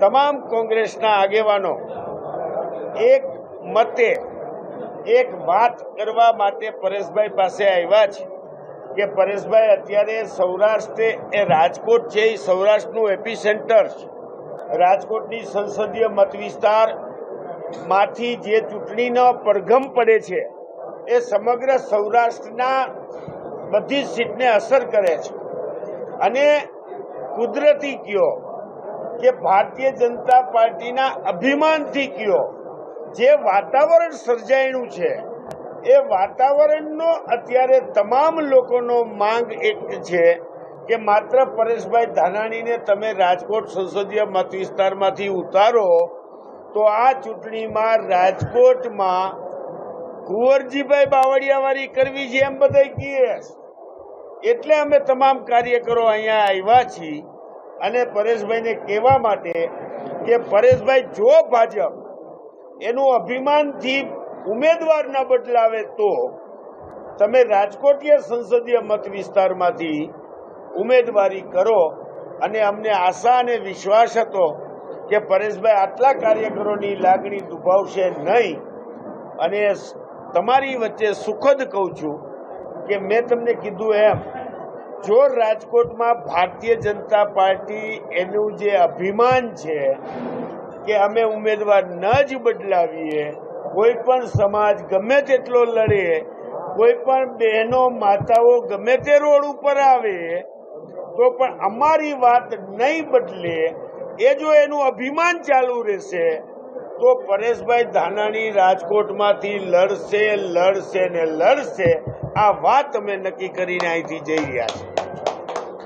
તમામ કોંગ્રેસના આગેવાનો એક મતે, એક વાત કરવા માટે પરેશભાઈ પાસે આવ્યા છે કે પરેશભાઈ અત્યારે સૌરાષ્ટ્ર, એ રાજકોટ છે, એ સૌરાષ્ટ્રનું એપી સેન્ટર છે. રાજકોટની સંસદીય મત વિસ્તારમાંથી જે ચૂંટણીનો પડઘમ પડે છે, એ સમગ્ર સૌરાષ્ટ્રના બધી જ સીટને અસર કરે છે. અને કુદરતી કયો કે ભારતીય જનતા પાર્ટીના અભિમાનથી કયો, જે વાતાવરણ સર્જાયેલું છે, એ વાતાવરણનો અત્યારે તમામ લોકોનો માંગ એક છે કે માત્ર પરેશભાઈ ધાનાણીને તમે રાજકોટ સંસદીય મત વિસ્તારમાંથી ઉતારો, તો આ ચૂંટણીમાં રાજકોટમાં કુંવરજીભાઈ બાવળિયાવાળી કરવી છે એમ બધા કહે એટલે અમે તમામ કાર્યકરો અહીંયા આવ્યા છીએ. અને પરેશભાઈને કહેવા માટે કે પરેશભાઈ, જો ભાજપ એનું અભિમાનથી ઉમેદવાર ન બદલાવે તો તમે રાજકોટીય સંસદીય મત વિસ્તારમાંથી ઉમેદવારી કરો અને અમને આશા અને વિશ્વાસ હતો કે પરેશભાઈ આટલા કાર્યકરોની લાગણી દુભાવશે નહીં. અને તમારી વચ્ચે સુખદ કહું છું કે મેં તમને કીધું એમ જો રાજકોટમાં ભારતીય જનતા પાર્ટી એનું જે અભિમાન છે કે અમે ઉમેદવાર ન જ બદલાવીએ, કોઈ પણ સમાજ ગમે તેટલો લડે, કોઈ પણ બહેનો, માતાઓ ગમે તે રોડ ઉપર આવે, તો પણ અમારી વાત નહીં બદલે, એ જો એનું અભિમાન ચાલુ રહેશે, તો પરેશભાઈ ધાનાણી રાજકોટમાંથી લડશે લડશે ને લડશે આ વાત અમે નક્કી કરીને અહીંથી જઈ રહ્યા છીએ.